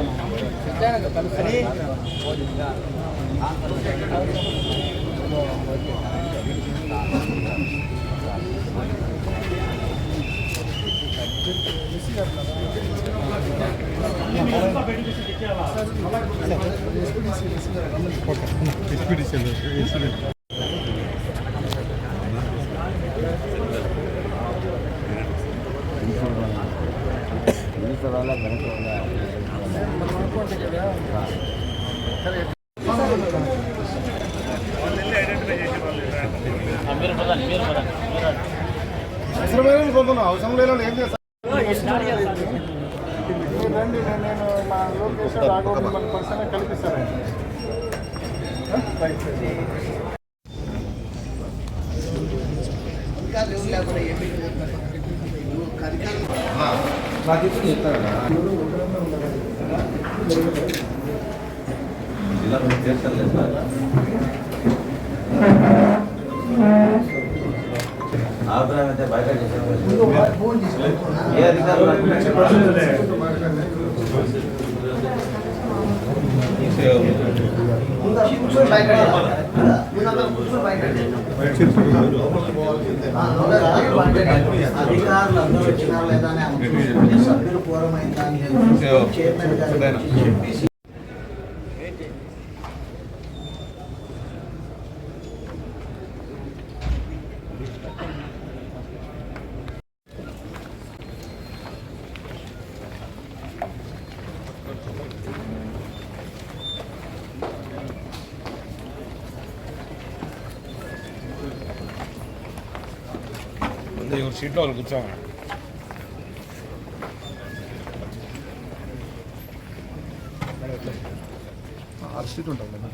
అవసరం లేదని కొంటున్నా అవసరం లేదని ఏం రండి నేను మా లోకేష్ రాఘవ మిమ్మల్ని కల్పిస్తానండి నాకు ఇప్పుడు ఇలా మీరు చేస్తారు సార్. బయట ఏ అధికారులు అధికారులందరూ వచ్చినారు లేదా అని అనుకుంటున్నాను. సభ్యులు పూర్వమైందా చైర్మన్ గారు చెప్పేసి ఇవ్వరు సీట్లో వాళ్ళు కూర్చోమని ఆరు సీట్ ఉంటుంది కదా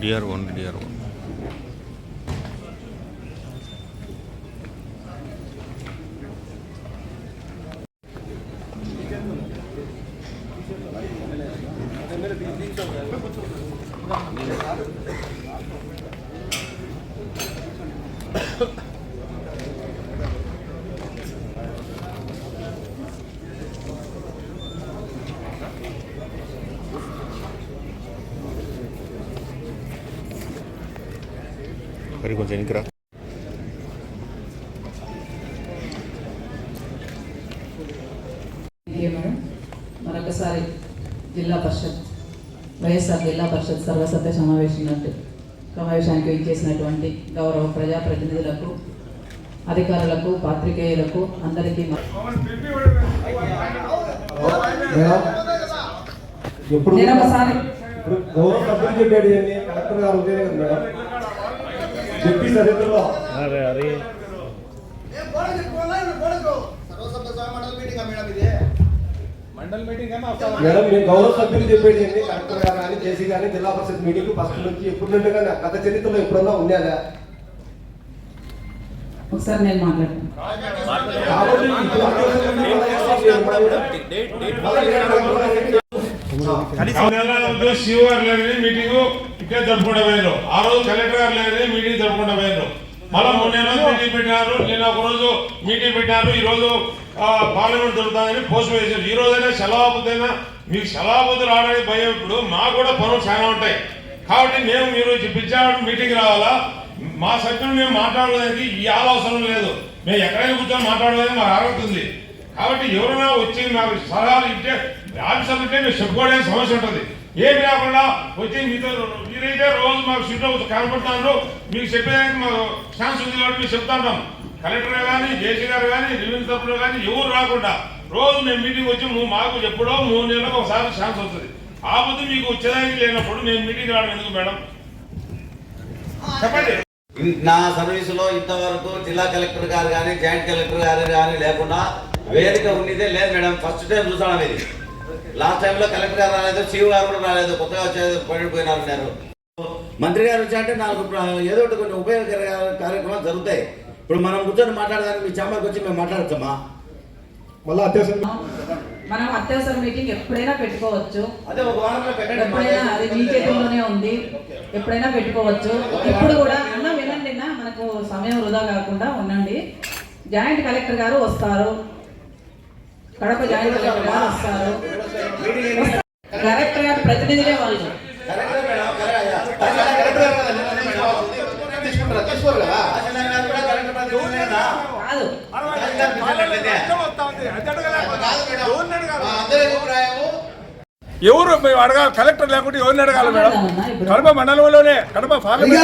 டிஆர் ஒன் டிஆர் ஒன் కొంచెం ఎనికిరా మరొకసారి జిల్లా పరిషత్ వైఎస్ఆర్ జిల్లా పరిషత్ సర్వసభ్య సమావేశం సమావేశానికి విచ్చేసినటువంటి గౌరవ ప్రజాప్రతినిధులకు అధికారులకు పాత్రికేయులకు అందరికీ నేను ఒకసారి గౌరవ సభ్యులు చెప్పాడు ఏంటి కలెక్టర్ గారు మేడం. చెప్పి చరిత్రలో అరే అరే సర్వసభ్య సభ మండలి మీటింగ్ మేడం ఇది మేడం మేము గౌరవ సభ్యులు చెప్పేది ఏంటి కలెక్టర్ గారు కానీ జేసీ కానీ జిల్లా పరిషత్ మీటింగ్ ఫస్ట్ నుంచి ఎప్పుడు నుండి కానీ గత చరిత్రలో ఎప్పుడన్నా ఉండేదా ఒకసారి నేను మాట్లాడతాను కాబట్టి ఇప్పుడు సిఓ గారు లేని మీటింగ్ ఇట్టే జరుపుకుంటూ పోయారు ఆ రోజు కలెక్టర్ గారు లేని మీటింగ్ జరుపుకుంటూ పోయారు మళ్ళా మొన్న మీటింగ్ పెట్టినారు నిన్న ఒక రోజు మీటింగ్ పెట్టారు ఈ రోజు పార్లమెంట్ దొరుకుతుందని పోస్ట్ వేసారు ఈ రోజైనా అయినా మీకు సెలవుపోతే రావడానికి భయం ఇప్పుడు మాకు కూడా పనులు చాలా ఉంటాయి. కాబట్టి మేము మీరు పిలిచాడు మీటింగ్ రావాలా? మా సభ్యులు మేము మాట్లాడడానికి ఈ ఆలోచన లేదు. మేము ఎక్కడైనా కూర్చొని మాట్లాడలేదు మాకు అర్హత ఉంది. కాబట్టి ఎవరైనా వచ్చి నాకు సలహాలు ఇచ్చే ఆఫీసర్లు ఇచ్చే మేము చెప్పుకోవడానికి సమస్య ఉంటుంది. ఏమి లేకుండా వచ్చి మీతో మీరైతే రోజు మాకు సీట్లో కనపడుతున్నారు మీకు చెప్పేదానికి మాకు ఛాన్స్ ఉంది కాబట్టి మేము చెప్తాంటాం కలెక్టర్ కానీ జేసీ గారు కానీ రెవెన్యూ తరఫున కానీ ఎవరు రాకుండా రోజు మేము మీటింగ్ వచ్చి మాకు ఎప్పుడో మూడు నెలలకు ఒకసారి ఛాన్స్ వస్తుంది. ఆ బుద్ధి మీకు వచ్చేదానికి లేనప్పుడు మేము మీటింగ్ రావడం ఎందుకు మేడం? చెప్పండి. నా సర్వీసులో ఇంతవరకు జిల్లా కలెక్టర్ గారు కానీ జాయింట్ కలెక్టర్ గారు కానీ లేకుండా వేదిక ఉన్నదే లేదు మేడం. ఫస్ట్ టైం చూసాను ఇది. లాస్ట్ టైంలో కలెక్టర్ గారు రాలేదు సీఓ గారు కూడా రాలేదు కొత్తగా వచ్చేది పడిపోయినారు మంత్రి గారు వచ్చారంటే ప్ర- ఏదో ఒకటి కొన్ని ఉపయోగకర కార్యక్రమాలు జరుగుతాయి. ఇప్పుడు మనం కూర్చొని మాట్లాడడానికి మీ చెమ్మకి వచ్చి మేము మాట్లాడతామా మళ్ళీ అత్యవసరం మనం అత్యవసర మీటింగ్ ఎప్పుడైనా పెట్టుకోవచ్చు. అదే ఒక వారంలో పెట్టండి ఎప్పుడైనా అది మీ చేతుల్లోనే ఉంది. ఎప్పుడైనా పెట్టుకోవచ్చు. ఇప్పుడు కూడా అన్న వినండి మనకు సమయం వృధా కాకుండా ఉండండి. జాయింట్ కలెక్టర్ గారు వస్తారు. కడప జాయింట్ కలెక్టర్ గారు వస్తారు. కలెక్టర్ గారు ప్రతినిధులే వాళ్ళు. ఎవరు మేము అడగాలి? కలెక్టర్ లేకుంటే ఎవరిని అడగాలి మేడం? కడప మండలంలోనే కడప పార్లమెంట్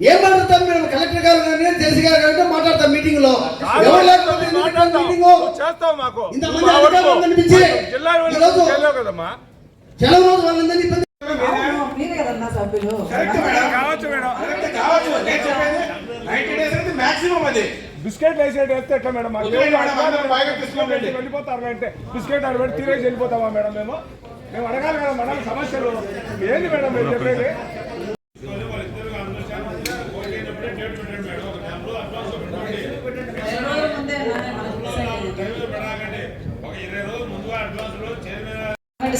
ఏం మాట్లాడతారు మేడం? కలెక్టర్ గారు కానీ జేసీ గారు కానీ మాట్లాడతాం మీటింగ్లో. ఎవరు లేకపోతే. మీటింగ్ మాకు. ఇంతమంది అధికారులు కనిపించి సెలవు రోజు వాళ్ళందరినీ ఇబ్బంది బిస్కెట్ వేసేది వేస్తే ఎట్లా మేడం? మాకు వెళ్ళిపోతారు అంటే బిస్కెట్ ఆడ పెట్టి తీరేసి వెళ్ళిపోతామా మేడం మేము? మేము అడగాలి కదా మేడం సమస్యలు. ఏంది మేడం మీరు చెప్పేది?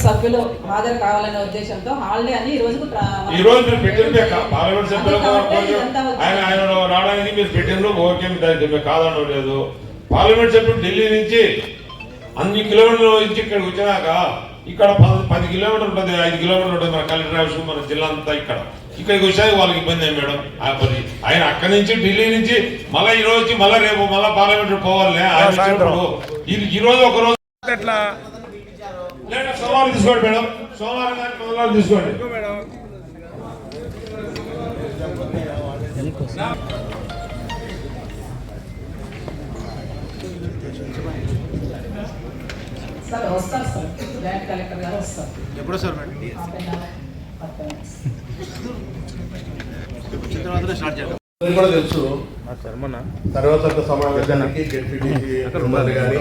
సభ్యులు హాజరు కావాలనే ఉద్దేశంతో హాలిడే అని ఈ రోజు ఈ రోజు మీరు పెట్టింది పార్లమెంట్ సభ్యులకు ఆయన ఆయన రావడానికి మీరు పెట్టిండ్రు ఓకే దానికి మేము కాదనడం లేదు పార్లమెంట్ సభ్యులు ఢిల్లీ నుంచి అన్ని కిలోమీటర్ల నుంచి ఇక్కడికి వచ్చినాక ఇక్కడ పది పది కిలోమీటర్లు ఉంటుంది ఐదు కిలోమీటర్లు ఉంటుంది మన కలెక్టర్ ఆఫీస్ మన జిల్లా అంతా ఇక్కడ. ఇక్కడికి వచ్చాక వాళ్ళకి ఇబ్బంది అయ్యి మేడం? ఆ పది ఆయన అక్కడి నుంచి ఢిల్లీ నుంచి మళ్ళీ ఈ రోజు మళ్ళీ రేపు మళ్ళీ పార్లమెంట్ పోవాలి ఆయన ఈ- ఈ రోజు ఒక రోజు ఎట్లా? లేదా సోమవారం తీసుకోండి మేడం. సోమవారం కానీ మంగళవారం తీసుకోండి. మేడం? సార్ వస్తారు సార్. జాయింట్ కలెక్టర్ గారు వస్తారు. ఎప్పుడు సార్ మేడం? కూడా తెలుసు. సర్వసభ్య సమావేశానికి జెడ్పీటీసీ మెంబర్లు కానీ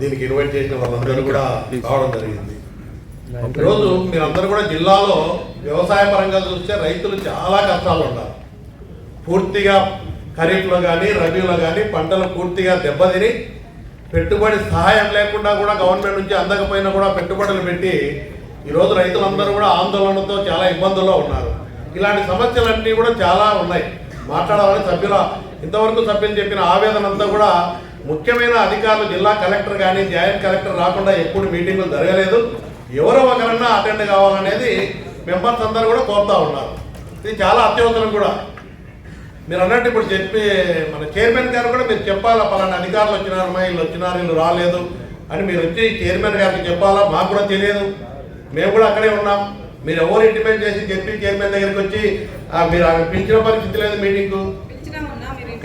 దీనికి ఇన్వైట్ చేసిన వాళ్ళందరూ కూడా రావడం జరిగింది. మీరందరూ కూడా జిల్లాలో వ్యవసాయ పరంగా చూస్తే రైతులు చాలా కష్టాలు ఉన్నారు పూర్తిగా ఖరీఫ్లో కానీ రబీలో కానీ పంటలు పూర్తిగా దెబ్బతిని పెట్టుబడి సహాయం లేకుండా కూడా గవర్నమెంట్ నుంచి అందకపోయినా కూడా పెట్టుబడులు పెట్టి ఈరోజు రైతులందరూ కూడా ఆందోళనతో చాలా ఇబ్బందుల్లో ఉన్నారు. ఇలాంటి సమస్యలన్నీ కూడా చాలా ఉన్నాయి. మాట్లాడాలని సభ్యుల ఇంతవరకు సభ్యులు చెప్పిన ఆవేదన అంతా కూడా ముఖ్యమైన అధికారులు జిల్లా కలెక్టర్ కానీ జాయింట్ కలెక్టర్ రాకుండా ఎప్పుడు మీటింగులు జరగలేదు. ఎవరో ఒకరన్నా అటెండ్ కావాలనేది మెంబర్స్ అందరూ కూడా కోరుతా ఉన్నారు. ఇది చాలా అత్యవసరం కూడా. మీరు అన్నట్టు ఇప్పుడు చెప్పి మన చైర్మన్ గారు కూడా మీరు చెప్పాలా పలానా అధికారులు వచ్చినారమ్మా వీళ్ళు వచ్చినారు వీళ్ళు రాలేదు అని మీరు వచ్చి చైర్మన్ గారికి చెప్పాలా? మాకు కూడా తెలియదు. మేము కూడా అక్కడే ఉన్నాం. మీరు ఎవరు ఇంటిమేట్ చేసి చెప్పి చైర్మన్ దగ్గరికి వచ్చి "ఆ, మీరు ఆమె పిలిచిన పరిస్థితి లేదు మీటింగ్కు.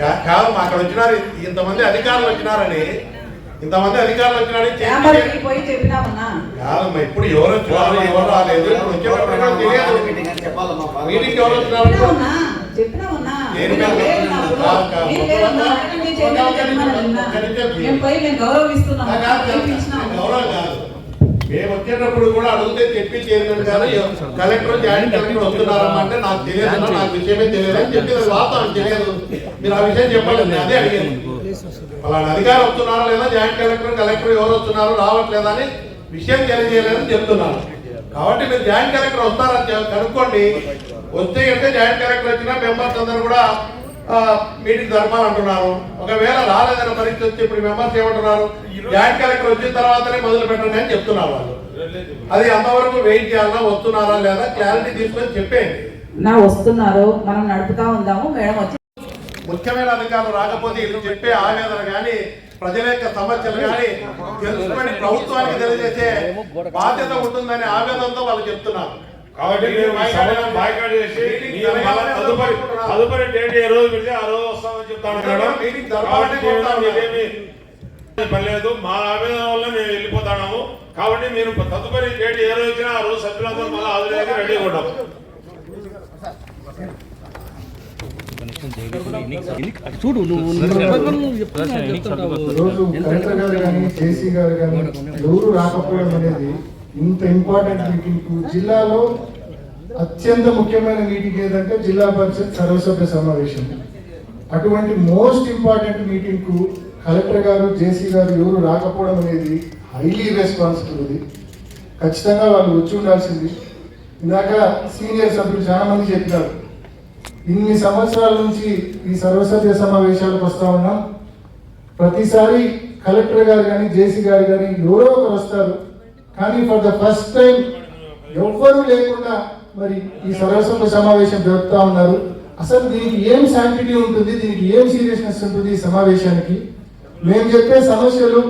కా- కాదు మా అక్కడ వచ్చినారు. ఇంతమంది అధికారులు వచ్చినారని. ఇంతమంది అధికారులు చెప్పినామన్నా కాదమ్మా ఇప్పుడు ఎవరు వచ్చినారు ఎవరు రాలేదు. ఇప్పుడు వచ్చేటప్పుడు కూడా తెలియదు. మీటింగ్ మీటింగ్ ఎవరు వచ్చినారు. గౌరవం కాదు. మేము వచ్చేటప్పుడు కూడా అడిగితే చెప్పి చైర్మన్ గారు కలెక్టర్ జాయింట్ కలెక్టర్ వస్తున్నారమ్మా అంటే నాకు తెలియదు నాకు విషయమే తెలియదు అని చెప్పి వాస్తవం తెలియదు. మీరు ఆ విషయం చెప్పండి నేను అదే అడిగాను. అలాంటి అధికారం వస్తున్నారా లేదా? జాయింట్ కలెక్టర్ కలెక్టర్ ఎవరు వస్తున్నారు రావట్లేదా అని విషయం తెలియజేయలేదని చెప్తున్నారు కాబట్టి మీరు జాయింట్ కలెక్టర్ వస్తారని కనుక్కోండి. వస్తే అంటే జాయింట్ కలెక్టర్ వచ్చినా మెంబర్స్ అందరూ కూడా మీటింగ్ జరపాలంటున్నారు ఒకవేళ రాలేదన్న పరిస్థితి వచ్చి ఇప్పుడు మెంబర్స్ ఏమంటున్నారు? జాయింట్ కలెక్టర్ వచ్చిన తర్వాతనే మొదలు పెట్టండి అని చెప్తున్నారు వాళ్ళు. అది అంతవరకు వెయిట్ చేయాలా వస్తున్నారా లేదా క్లారిటీ తీసుకొని చెప్పేయండి. నా వస్తున్నారు. మనం నడుపుతా ఉందాము. మేడం వచ్చి ముఖ్యమైన అధికారులు రాకపోతే వీళ్ళు చెప్పే ఆవేదన కానీ ప్రజల యొక్క సమస్యలు కానీ తెలుసుకొని ప్రభుత్వానికి తెలియజేసే బాధ్యత ఉంటుందనే ఆవేదనతో వాళ్ళు చెప్తున్నారు. కాబట్టి మేము ఈ సభను బాయ్కాట్ చేసి మీరు తదుపరి తదుపరి డేట్ ఏ రోజు పెడితే ఆ రోజు వస్తామని చెప్తాను కాబట్టి పని లేదు మా ఆవేదన వల్ల మేము వెళ్ళిపోతాము కాబట్టి మీరు తదుపరి డేట్ ఏ రోజు వచ్చినా ఆ రోజు సభ్యులందరూ మళ్ళీ హాజరయ్యాక రెడీగా ఉంటాం. చూడు నువ్వు గారు కానీ గారు కానీ ఎవరు రాకపోవడం అనేది ఇంత ఇంపార్టెంట్ మీటింగ్ జిల్లాలో అత్యంత ముఖ్యమైన మీటింగ్ ఏదంటే జిల్లా పరిషత్ సర్వసభ్య సమావేశం. అటువంటి మోస్ట్ ఇంపార్టెంట్ మీటింగ్కు కలెక్టర్ గారు జేసీ గారు ఎవరు రాకపోవడం అనేది హైలీ రెస్పాన్సిబుల్ ఇది ఖచ్చితంగా వాళ్ళు వచ్చి ఉండాల్సింది. ఇందాక సీనియర్ సభ్యులు చాలామంది చెప్పారు. ఇన్ని సంవత్సరాల నుంచి ఈ సర్వసభ్య సమావేశాలకు వస్తూ ఉన్నాం. ప్రతిసారి కలెక్టర్ గారు కానీ జేసీ గారు కానీ ఎవరో ఒకరు వస్తారు. కానీ ఫర్ ద ఫస్ట్ టైం ఎవ్వరూ లేకుండా మరి ఈ సర్వసభ సమావేశం జరుపుతా ఉన్నారు. అసలు దీనికి ఏం శాంటిటీ ఉంటుంది దీనికి ఏం సీరియస్నెస్ ఉంటుంది ఈ సమావేశానికి? మేము చెప్పే సమస్యలు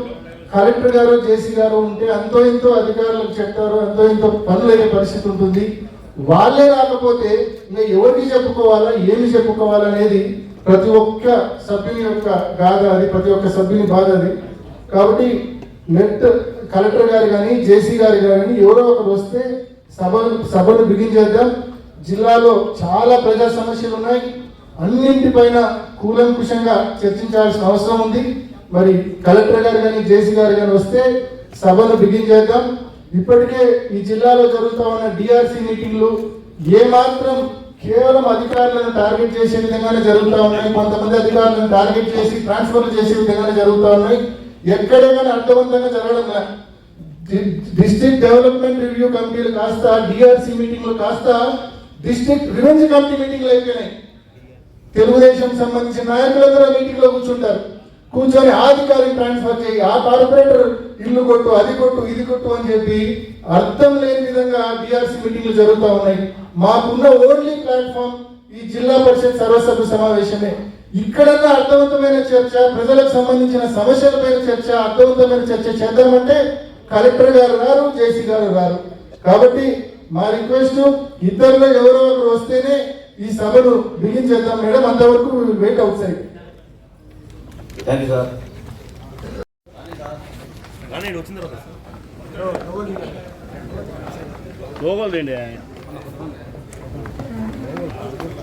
కలెక్టర్ గారు జేసీ గారు ఉంటే అంతో ఇంతో అధికారులకు చెప్తారు అంతో ఇంతో పనులు అయ్యే పరిస్థితి ఉంటుంది. వాళ్ళే రాకపోతే ఇంకా ఎవరికి చెప్పుకోవాలా ఏమి చెప్పుకోవాలా అనేది ప్రతి ఒక్క సభ్యుని యొక్క గాథ అది ప్రతి ఒక్క సభ్యుని బాధ అది. కాబట్టి నెట్ కలెక్టర్ గారు కానీ జేసీ గారు కానీ ఎవరో ఒకరు వస్తే సభను సభను బిగించేద్దాం జిల్లాలో చాలా ప్రజా సమస్యలు ఉన్నాయి. అన్నింటిపైన కూలంకుషంగా చర్చించాల్సిన అవసరం ఉంది. మరి కలెక్టర్ గారు కానీ జేసీ గారు కానీ వస్తే సభను బిగించేద్దాం ఇప్పటికే ఈ జిల్లాలో జరుగుతూ ఉన్న డిఆర్సీ మీటింగ్లు ఏ మాత్రం కేవలం అధికారులను టార్గెట్ చేసే విధంగానే జరుగుతూ ఉన్నాయి. కొంతమంది అధికారులను టార్గెట్ చేసి ట్రాన్స్ఫర్ చేసే విధంగానే జరుగుతూ ఉన్నాయి. ఎక్కడైనా కానీ అర్థవంతంగా జరగడం డిస్ట్రిక్ట్ డెవలప్మెంట్ రివ్యూ కమిటీలు కాస్త డిఆర్సీ మీటింగ్లు కాస్త డిస్ట్రిక్ట్ రివెంజ్ కమిటీ మీటింగ్లు అయిపోయినాయి. తెలుగుదేశం సంబంధించిన నాయకులందరూ మీటింగ్లో కూర్చుంటారు. కూర్చొని అధికారిని ట్రాన్స్ఫర్ చేయి. ఆ కార్పొరేటర్ ఇల్లు కొట్టు అది కొట్టు ఇది కొట్టు అని చెప్పి అర్థం లేని విధంగా డిఆర్సీ మీటింగ్లు జరుగుతూ ఉన్నాయి. మాకున్న ఓన్లీ ప్లాట్ఫామ్ ఈ జిల్లా పరిషత్ సర్వసభ్య సమావేశమే. ఇక్కడన్నా అర్థవంతమైన చర్చ ప్రజలకు సంబంధించిన సమస్యలపైన చర్చ అర్థవంతమైన చర్చ చేద్దామంటే కలెక్టర్ గారు రారు జేసీ గారు రారు. కాబట్టి మా రిక్వెస్ట్ ఇద్దరులో ఎవరో ఒకరు వస్తేనే ఈ సభను బిగించేద్దాం మేడం. అంతవరకు wait outside thank you sir తేండి photo